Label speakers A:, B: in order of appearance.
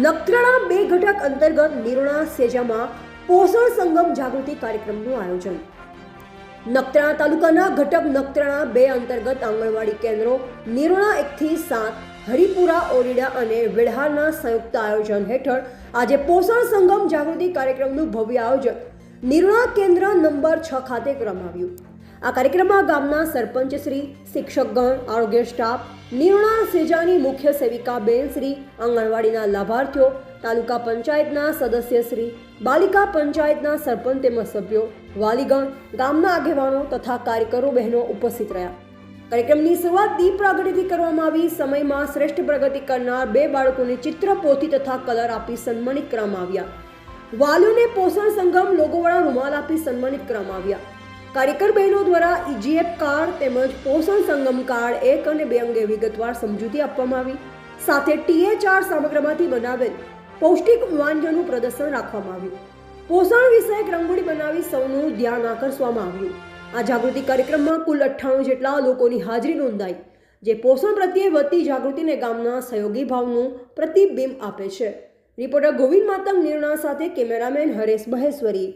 A: નખત્રાણા બે ઘટક અંતર્ગત નિરોણા સેજામાં પોષણ સંગમ જાગૃતિ કાર્યક્રમનું આયોજન. નખત્રાણા તાલુકાના ઘટક નખત્રાણા બે અંતર્ગત આંગણવાડી કેન્દ્રો, નિરોણા એકથી સાત, હરિપુરા, ઓરિડા અને વેઢારના સંયુક્ત આયોજન હેઠળ આજે પોષણ સંગમ જાગૃતિ કાર્યક્રમનું ભવ્ય આયોજન નિરોણા કેન્દ્ર નંબર છ ખાતે કરવામાં આવ્યું. આ કાર્યક્રમમાં ગામના સરપંચ શ્રી, શિક્ષકગણ, આરોગ્ય સ્ટાફ નિર્ણા સેજાની મુખ્ય સેવિકા બેન શ્રી, આંગણવાડીના લાભાર્થીઓ, તાલુકા પંચાયતના સદસ્ય શ્રી, બાલિકા પંચાયતના સરપંચ તેમજ સભ્યો, વાલીગણ, ગામના આગેવાનો તથા કાર્યકરો બહેનો ઉપસ્થિત રહ્યા. કાર્યક્રમની શરૂઆત દીપ પ્રાગટ્યથી કરવામાં આવી. સમયમાં શ્રેષ્ઠ પ્રગતિ કરનાર બે બાળકોને ચિત્ર, પોથી તથા કલર આપી સન્માનિત કરવામાં આવ્યા. વાલીઓને પોષણ સંગમ, લોગોવાળા રૂમાલ આપી સન્માનિત કરવામાં આવ્યા. કાર્યકર બહેનો દ્વારા ઈજીએફ કાર્ડ તેમજ પોષણ સંગમ કાર્ડ એક અને બે અંગે વિગતવાર સમજૂતી આપવામાં આવી. સાથે ટીએચઆર સામગ્રીમાંથી બનાવેલ પૌષ્ટિક વાનગીઓનું પ્રદર્શન રાખવામાં આવ્યું. પોષણ વિષયક રંગોળી બનાવી સૌનું ધ્યાન આકર્ષવામાં આવ્યું. આ જાગૃતિ કાર્યક્રમમાં કુલ અઠ્ઠાણું જેટલા લોકોની હાજરી નોંધાઈ, જે પોષણ પ્રત્યે વધતી જાગૃતિને ગામના સહયોગી ભાવનું પ્રતિબિંબ આપે છે. રિપોર્ટર ગોવિંદ માતંગ નિર્ણા સાથે કેમેરામેન હરેશ મહેશ્વરી